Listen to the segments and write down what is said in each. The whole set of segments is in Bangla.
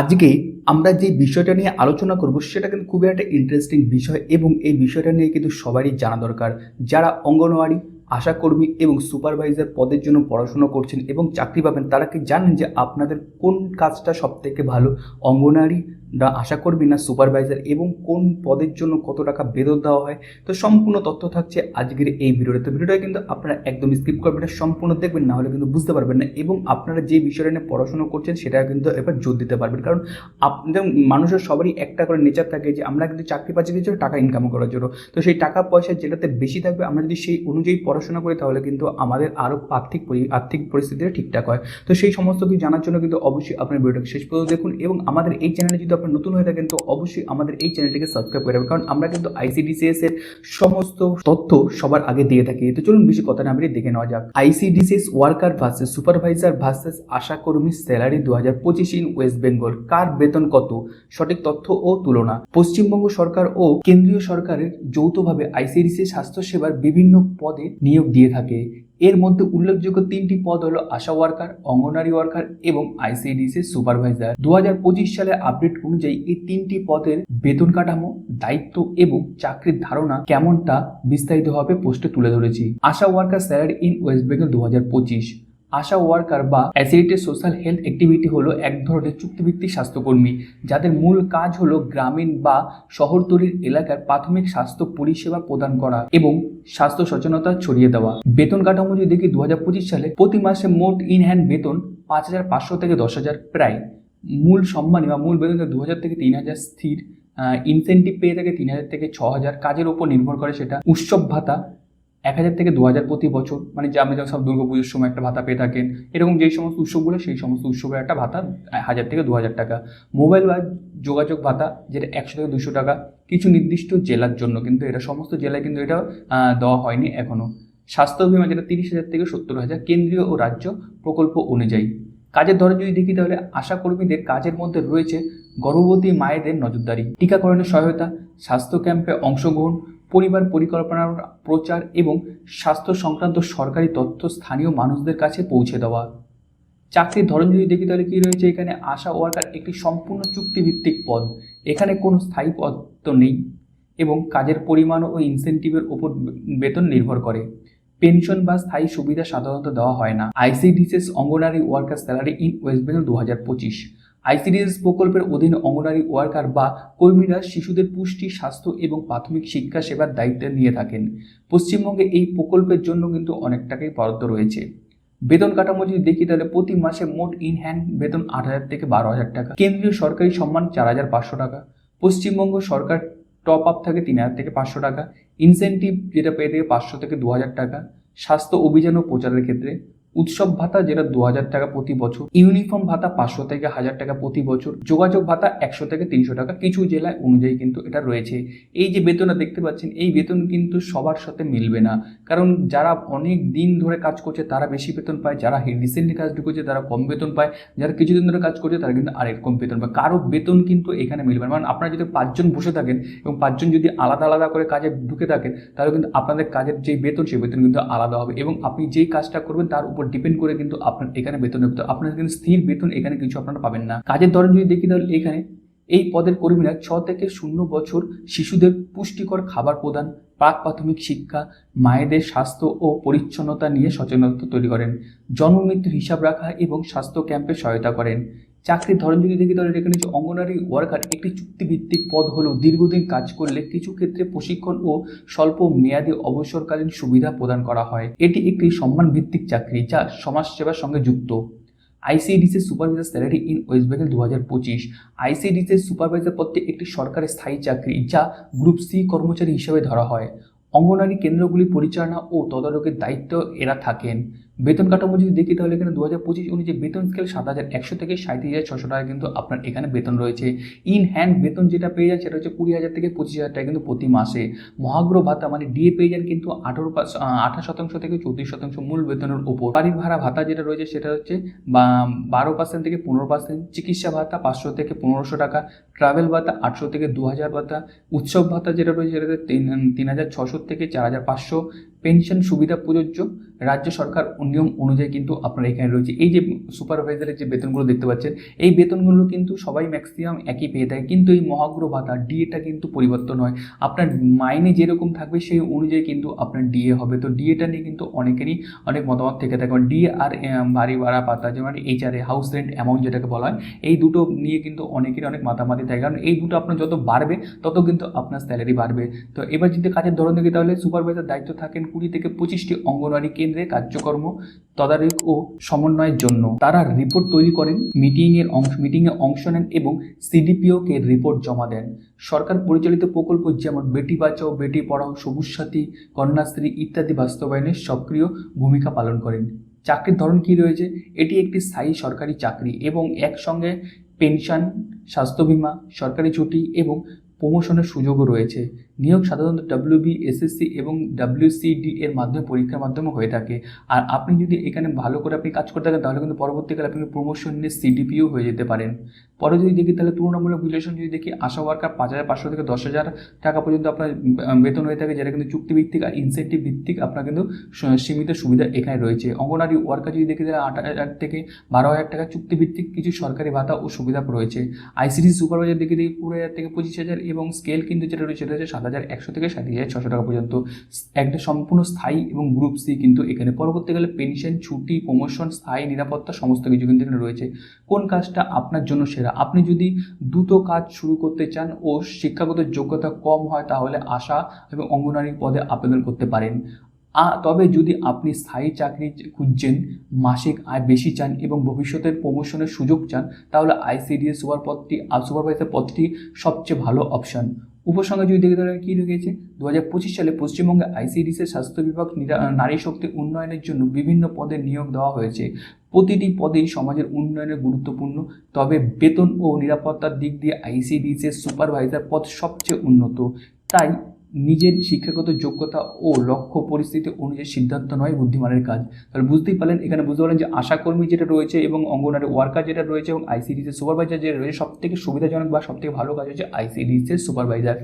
আজকে আমরা যে বিষয়টা নিয়ে আলোচনা করব, সেটা কিন্তু খুবই একটা ইন্টারেস্টিং বিষয় এবং এই বিষয়টা নিয়ে কিন্তু সবারই জানা দরকার। যারা অঙ্গনওয়াড়ি, আশাকর্মী এবং সুপারভাইজার পদের জন্য পড়াশোনা করছেন এবং চাকরি পাবেন, তারা কি জানেন যে আপনাদের কোন কাজটা সবথেকে ভালো? অঙ্গনওয়াড়ি না আশাকর্মী না সুপারভাইজার এবং কোন পদের জন্য কত টাকা বেতন দেওয়া হয়, তো সম্পূর্ণ তথ্য থাকছে আজকের এই ভিডিওতে। তো ভিডিওটা কিন্তু আপনারা একদম স্কিপ করবেন না, সম্পূর্ণ দেখবেন, না হলে কিন্তু বুঝতে পারবেন না এবং আপনারা যে বিষয়টা নিয়ে পড়াশোনা করছেন সেটা কিন্তু এবার জোর দিতে পারবেন। কারণ আপনাদের মানুষের সবারই একটা করে নেচার থাকে যে আমরা কিন্তু চাকরি পাচ্ছি কিছু টাকা ইনকাম করার জন্য। তো সেই টাকা পয়সা যেটাতে বেশি থাকবে, আমরা যদি সেই অনুযায়ী পড়াশোনা করি তাহলে কিন্তু আমাদের আরও আর্থিক আর্থিক পরিস্থিতিটা ঠিকঠাক হয়। তো সেই সমস্ত কিছু জানার জন্য কিন্তু অবশ্যই আপনার ভিডিওটাকে শেষ পর্যন্ত দেখুন এবং আমাদের এই চ্যানেলে যদি আপনি নতুন হয়ে থাকেন, তো অবশ্যই আমাদের এই চ্যানেলটিকে সাবস্ক্রাইব করে রাখবেন। কারণ আমরা কিন্তু আইসিডিসিএস এর সমস্ত তথ্য সবার আগে দিয়ে থাকি। তো চলুন বেশি কথা না বেরিয়ে দেখে নেওয়া যাক। ICDCS worker versus supervisor versus আশাকর্মী salary দু হাজার পঁচিশ ইন ওয়েস্ট বেঙ্গল কার বেতন কত? সঠিক তথ্য ও তুলনা। পশ্চিমবঙ্গ সরকার ও কেন্দ্রীয় সরকারের যৌথভাবে আইসিডিসি স্বাস্থ্যসেবার বিভিন্ন পদে নিয়োগ দিয়ে থাকে। এর মধ্যে উল্লেখযোগ্য তিনটি পদ হলো আশা ওয়ার্কার, অঙ্গনারী ওয়ার্কার এবং আইসিডিসি সুপারভাইজার। দু হাজার পঁচিশ সালের আপডেট অনুযায়ী এই তিনটি পদের বেতন কাঠামো, দায়িত্ব এবং চাকরির ধারণা কেমনটা বিস্তারিতভাবে পোস্টে তুলে ধরেছি। Asha worker salary in West Bengal দু হাজার পঁচিশ। আশা ওয়ার্কার বা অ্যাসিডিটেড সোশ্যাল হেলথ অ্যাক্টিভিটি হলো এক ধরনের চুক্তিভিত্তিক স্বাস্থ্যকর্মী, যাদের মূল কাজ হলো গ্রামীণ বা শহরতলির এলাকার প্রাথমিক স্বাস্থ্য পরিষেবা প্রদান করা এবং স্বাস্থ্য সচেতনতা ছড়িয়ে দেওয়া। বেতন কাঠামো যদি দেখি দু হাজার পঁচিশ সালে, প্রতি মাসে মোট ইন হ্যান্ড বেতন পাঁচ হাজার পাঁচশো থেকে দশ হাজার। প্রায় মূল সম্মানী বা মূল বেতন দু হাজার থেকে তিন হাজার স্থির ইনসেন্টিভ পেয়ে থাকে তিন হাজার থেকে ছ হাজার। কাজের উপর নির্ভর করে সেটা। উৎসব ভাতা এক হাজার থেকে দু হাজার প্রতি বছর মানে যে আপনি যেমন সব দুর্গাপুজোর সময় একটা ভাতা পেয়ে থাকেন, এরকম যেই সমস্ত উৎসবগুলো, সেই সমস্ত উৎসবের একটা ভাতা হাজার থেকে দু হাজার টাকা। মোবাইল বা যোগাযোগ ভাতা, যেটা একশো থেকে দুশো টাকা, কিছু নির্দিষ্ট জেলার জন্য কিন্তু এটা সমস্ত জেলায় কিন্তু এটা দেওয়া হয়নি এখনও স্বাস্থ্য বিমা যেটা তিরিশ হাজার থেকে সত্তর হাজার, কেন্দ্রীয় ও রাজ্য প্রকল্প অনুযায়ী। কাজের ধরন যদি দেখি তাহলে আশাকর্মীদের কাজের মধ্যে রয়েছে গর্ভবতী মায়েদের নজরদারি, টিকাকরণের সহায়তা, স্বাস্থ্য ক্যাম্পে অংশগ্রহণ পরিবার পরিকল্পনার প্রচার এবং স্বাস্থ্য সংক্রান্ত সরকারি তথ্য স্থানীয় মানুষদের কাছে পৌঁছে দেওয়া। চাকরির ধরন যদি দেখি তাহলে কী রয়েছে? এখানে আশা ওয়ার্কার একটি সম্পূর্ণ চুক্তিভিত্তিক পদ। এখানে কোনো স্থায়ী পদ তো নেই এবং কাজের পরিমাণ ও ইনসেন্টিভের ওপর বেতন নির্ভর করে। পেনশন বা স্থায়ী সুবিধা সাধারণত দেওয়া হয় না। ICDCS Anganwadi worker salary in West Bengal দু হাজার পঁচিশ। আইসিডিএস প্রকল্পের অধীনে অঙ্গনারী ওয়ার্কার বা কর্মীরা শিশুদের পুষ্টি, স্বাস্থ্য এবং প্রাথমিক শিক্ষা সেবার দায়িত্ব নিয়ে থাকেন। পশ্চিমবঙ্গে এই প্রকল্পের জন্য কিন্তু অনেক টাকাই বরাদ্দ রয়েছে। বেতন কাঠামো যদি দেখি, তাহলে প্রতি মাসে মোট ইন হ্যান্ড বেতন আট হাজার থেকে বারো হাজার টাকা। কেন্দ্রীয় সরকারি সম্মান চার হাজার পাঁচশো টাকা। পশ্চিমবঙ্গ সরকার টপ আপ থাকে তিন হাজার থেকে পাঁচশো টাকা। ইনসেন্টিভ যেটা পেয়ে থাকে পাঁচশো থেকে দু হাজার টাকা। স্বাস্থ্য অভিযান ও প্রচারের ক্ষেত্রে। উৎসব ভাতা যেটা দু হাজার টাকা প্রতি বছর, ইউনিফর্ম ভাতা পাঁচশো থেকে হাজার টাকা প্রতি বছর, যোগাযোগ ভাতা একশো থেকে তিনশো টাকা কিছু জেলায় অনুযায়ী কিন্তু এটা রয়েছে। এই যে বেতনটা দেখতে পাচ্ছেন, এই বেতন কিন্তু সবার সাথে মিলবে না। কারণ যারা অনেক দিন ধরে কাজ করছে, তারা বেশি বেতন পায়, যারা রিসেন্টলি কাজ ঢুকেছে, তারা কম বেতন পায়, যারা কিছুদিন ধরে কাজ করছে, তারা কিন্তু আরেক কম বেতন পায়। কারও বেতন কিন্তু এখানে মিলবে না। মানে আপনারা যদি পাঁচজন বসে থাকেন এবং পাঁচজন যদি আলাদা আলাদা করে কাজে ঢুকে থাকেন, তাহলে কিন্তু আপনাদের কাজের যেই বেতন, সেই বেতন কিন্তু আলাদা হবে এবং আপনি যেই কাজটা করবেন, তার উপর ডিপেন্ড করে কিন্তু আপনার এখানে বেতন হবে। আপনার কিন্তু স্থির বেতন, এখানে কিছু আপনারা পাবেন না। কাজের ধরন যদি দেখি তাহলে এখানে এই পদের কর্মীরা ছ থেকে শূন্য বছর শিশুদের পুষ্টিকর খাবার প্রদান, প্রাক প্রাথমিক শিক্ষা, মায়েদের স্বাস্থ্য ও পরিচ্ছন্নতা নিয়ে সচেতনতা তৈরি করেন। জন্ম মৃত্যুর হিসাব রাখা এবং স্বাস্থ্য ক্যাম্পে সহায়তা করেন। চাকরির ধরন যদি দেখি, তাহলে এখানে যে অঙ্গনারী ওয়ার্কার একটি চুক্তিভিত্তিক পদ হলেও দীর্ঘদিন কাজ করলে কিছু ক্ষেত্রে প্রশিক্ষণ ও স্বল্প মেয়াদী অবসরকালীন সুবিধা প্রদান করা হয়। এটি একটি সম্মান ভিত্তিক চাকরি যা সমাজসেবার সঙ্গে যুক্ত। ICDC supervisor salary in West Bengal দু হাজার পঁচিশ। আইসিডিসি সুপারভাইজার পদটি একটি সরকারি স্থায়ী চাকরি যা গ্রুপ সি কর্মচারী হিসেবে ধরা হয়। অঙ্গনারী কেন্দ্রগুলি পরিচালনা ও তদারকের দায়িত্ব এরা থাকেন। বেতন কাঠামো যদি দেখি তাহলে এখানে দু হাজার পঁচিশ অনুযায়ী বেতন স্কেল সাত হাজার একশো থেকে সাঁত্রিশ হাজার ছশো টাকা কিন্তু আপনার এখানে বেতন রয়েছে। ইন হ্যান্ড বেতন যেটা পেয়ে যান সেটা হচ্ছে কুড়ি হাজার থেকে পঁচিশ হাজার টাকা কিন্তু প্রতি মাসে। মহাগ্র ভাতা মানে ডিএ পেয়ে যান কিন্তু আঠারো আঠাশ শতাংশ থেকে চৌত্রিশ শতাংশ মূল বেতনের উপর। বাড়ি ভাড়া ভাতা যেটা রয়েছে সেটা হচ্ছে বারো পার্সেন্ট থেকে পনেরো পার্সেন্ট চিকিৎসা ভাতা পাঁচশো থেকে পনেরোশো টাকা। ট্রাভেল ভাতা আটশো থেকে দু হাজার ভাতা, উৎসব ভাতা যেটা রয়েছে সেটাতে তিন তিন হাজার ছশো থেকে চার হাজার পাঁচশো, পেনশন সুবিধা প্রযোজ্য, রাজ্য সরকার নিয়ম অনুযায়ী কিন্তু আপনার এখানে রয়েছে। এই যে সুপারভাইজারের যে বেতনগুলো দেখতে পাচ্ছেন, এই বেতনগুলো কিন্তু সবাই ম্যাক্সিমাম একই পেয়ে থাকে। কিন্তু এই মহাগ্র ভাতা ডিএটা কিন্তু পরিবর্তন হয়। আপনার মাইনে যেরকম থাকবে সেই অনুযায়ী কিন্তু আপনার ডিএ হবে। তো ডিএটা নিয়ে কিন্তু অনেকেরই অনেক মতামত থেকে থাকে। ডিএ আর বাড়ি ভাড়া পাতা যেমন এইচআরএ হাউস রেন্ট অ্যামাউন্ট যেটাকে বলা হয়, এই দুটো নিয়ে কিন্তু অনেকেরই অনেক মাতামাতি থাকে। কারণ এই দুটো আপনার যত বাড়বে, তত কিন্তু আপনার স্যালারি বাড়বে। তো এবার যদি কাজের ধরন দেখি, তাহলে সুপারভাইজার দায়িত্ব থাকেন কুড়ি থেকে পঁচিশটি অঙ্গনওয়াড়ি কেন্দ্রে কার্যকর্ম, তদারক ও সমন্বয়ের জন্য। তারা রিপোর্ট তৈরি করেন মিটিংয়ের অংশ মিটিংয়ে অংশ নেন এবং সিডিপিওকে রিপোর্ট জমা দেন। সরকার পরিচালিত প্রকল্প যেমন বেটি বাঁচাও, বেটি পড়াও, সবুজ সাথী, কন্যাশ্রী ইত্যাদি বাস্তবায়নে সক্রিয় ভূমিকা পালন করেন। চাকরির ধরন কী রয়েছে? এটি একটি স্থায়ী সরকারি চাকরি এবং একসঙ্গে পেনশন, স্বাস্থ্য বিমা, সরকারি ছুটি এবং প্রমোশনের সুযোগও রয়েছে। নিয়োগ সাধারণত ডাব্লিউবি এসএসসি এবং ডাব্লিউসিডি এর মাধ্যমে, পরীক্ষার মাধ্যমে হয়ে থাকে। আর আপনি যদি এখানে ভালো করে আপনি কাজ করতে থাকেন, তাহলে কিন্তু পরবর্তীকালে আপনি প্রমোশন নিয়ে সিডিপিও হয়ে যেতে পারেন। পরে যদি দেখি, তাহলে তুলনামূলক বিশ্লেষণ যদি দেখি, আশা ওয়ার্কার পাঁচ হাজার পাঁচশো থেকে দশ হাজার টাকা পর্যন্ত আপনার বেতন হয়ে থাকে, যেটা কিন্তু চুক্তিভিত্তিক আর ইনসেন্টিভ ভিত্তিক আপনার কিন্তু সীমিত সুবিধা এখানে রয়েছে। অঙ্গনারী ওয়ার্কার যদি দেখি, তাহলে আট হাজার থেকে বারো হাজার টাকা চুক্তিভিত্তিক কিছু সরকারি ভাতা ও সুবিধা রয়েছে। আইসিডি সুপারভাইজার দেখে দেখি, কুড়ি হাজার থেকে পঁচিশ হাজার এবং স্কেল কিন্তু যেটা রয়েছে, সেটা হচ্ছে সাত হাজার একশো থেকে সাত হাজার ছশো টাকা পর্যন্ত। একটা সম্পূর্ণ স্থায়ী এবং গ্রুপ সি কিন্তু এখানে। পরবর্তীকালে পেনশন ছুটি প্রমোশন স্থায়ী নিরাপত্তা, সমস্ত কিছু কিন্তু এখানে রয়েছে। কোন কাজটা আপনার জন্য সেরা? আপনি যদি দ্রুত কাজ শুরু করতে চান ও শিক্ষাগত যোগ্যতা কম হয়, তাহলে আশা এবং অঙ্গনারী পদে আবেদন করতে পারেন। তবে যদি আপনি স্থায়ী চাকরি খুঁজছেন, মাসিক আয় বেশি চান এবং ভবিষ্যতের প্রমোশনের সুযোগ চান, তাহলে আইসিডিএস সুপার পদটি সুপারভাইজার পদটি সবচেয়ে ভালো অপশন। উপসংহারে যদি দেখে ধরেন কী রয়েছে দু হাজার পঁচিশ সালে পশ্চিমবঙ্গে আইসিডিসের স্বাস্থ্য বিভাগ, নারী শক্তি উন্নয়নের জন্য বিভিন্ন পদে নিয়োগ দেওয়া হয়েছে। প্রতিটি পদেই সমাজের উন্নয়নে গুরুত্বপূর্ণ। তবে বেতন ও নিরাপত্তার দিক দিয়ে আইসিডিসের সুপারভাইজার পদ সবচেয়ে উন্নত। তাই নিজের শিক্ষাগত যোগ্যতা ও লক্ষ্য পরিস্থিতি অনুযায়ী সিদ্ধান্ত নয় বুদ্ধিমানের কাজ। তাহলে বুঝতেই পারলেন, এখানে বুঝতে পারলেন যে আশাকর্মী যেটা রয়েছে এবং অঙ্গনারী ওয়ার্কার যেটা রয়েছে এবং আইসিডিসের সুপারভাইজার যেটা রয়েছে, সবথেকে সুবিধাজনক বা সবথেকে ভালো কাজ হচ্ছে আইসিডিসের সুপারভাইজার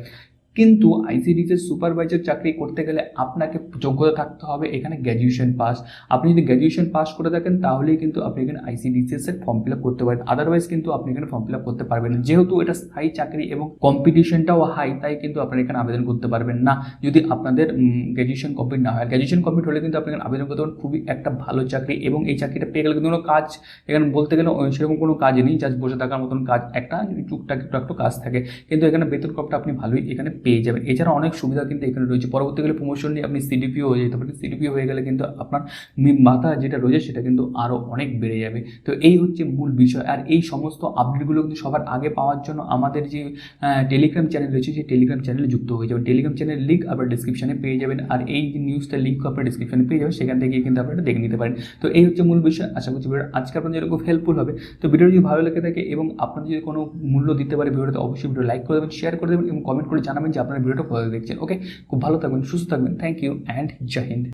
কিন্তু আইসিডিসের সুপারভাইজার চাকরি করতে গেলে আপনাকে যোগ্যতা থাকতে হবে, এখানে গ্র্যাজুয়েশন পাস আপনি যদি গ্র্যাজুয়েশন পাস করে থাকেন, তাহলেই কিন্তু আপনি এখানে আইসিডিসিএস এর ফর্ম ফিল আপ করতে পারেন। আদারওয়াইজ কিন্তু আপনি এখানে ফর্ম ফিল আপ করতে পারবেন না। যেহেতু এটা স্থায়ী চাকরি এবং কম্পিটিশনটাও হাই তাই কিন্তু আপনারা এখানে আবেদন করতে পারবেন না। যদি আপনাদের গ্র্যাজুয়েশন কমপ্লিট না হয় গ্র্যাজুয়েশন কমপ্লিট হলে কিন্তু আপনি আবেদন করতে পারেন খুবই একটা ভালো চাকরি এবং এই চাকরিটা পেয়ে গেলে কিন্তু কোনো কাজ, এখানে বলতে গেলে সেরকম কোনো কাজ নেই। জাস্ট বসে থাকার মতন কাজ, একটা টুকটাক একটু কাজ থাকে। কিন্তু এখানে বেতন কমটা আপনি ভালোই এখানে পেয়ে যাবেন। এছাড়া অনেক সুবিধা কিন্তু এখানে রয়েছে। পরবর্তীকালে প্রমোশন নিয়ে আপনি সিডিপিও হয়ে যেতে পারেন। সিডিপিও হয়ে গেলে কিন্তু আপনার মাথা যেটা রয়েছে সেটা কিন্তু আরও অনেক বেড়ে যাবে। তো এই হচ্ছে মূল বিষয়। আর এই সমস্ত আপডেটগুলো কিন্তু সবার আগে পাওয়ার জন্য আমাদের যে টেলিগ্রাম চ্যানেল রয়েছে, সেই টেলিগ্রাম চ্যানেলে যুক্ত হয়ে যাবেন। টেলিগ্রাম চ্যানেল লিঙ্ক আপনার ডিসক্রিপশনে পেয়ে যাবেন। আর এই যে নিউজটার লিঙ্ক আপনার ডিসক্রিপশনে পেয়ে যাবেন, সেখান থেকে কিন্তু আপনারা দেখে নিতে পারেন। তো এই হচ্ছে মূল বিষয়। আশা করছি ভিডিও আজকে আপনাদের যেরকম হেল্পফুল হবে। তো ভিডিও যদি ভালো লেগে থাকে এবং আপনার যদি কোনো মূল্য দিতে পারে ভিডিওতে অবশ্যই ভিডিও লাইক করে দেবেন শেয়ার করে দেবেন এবং কমেন্ট করে জানাবেন যে আপনারা ভিডিওটা দেখছেন। ওকে খুব ভালো থাকবেন, সুস্থ থাকবেন। থ্যাংক ইউ অ্যান্ড জয় হিন্দ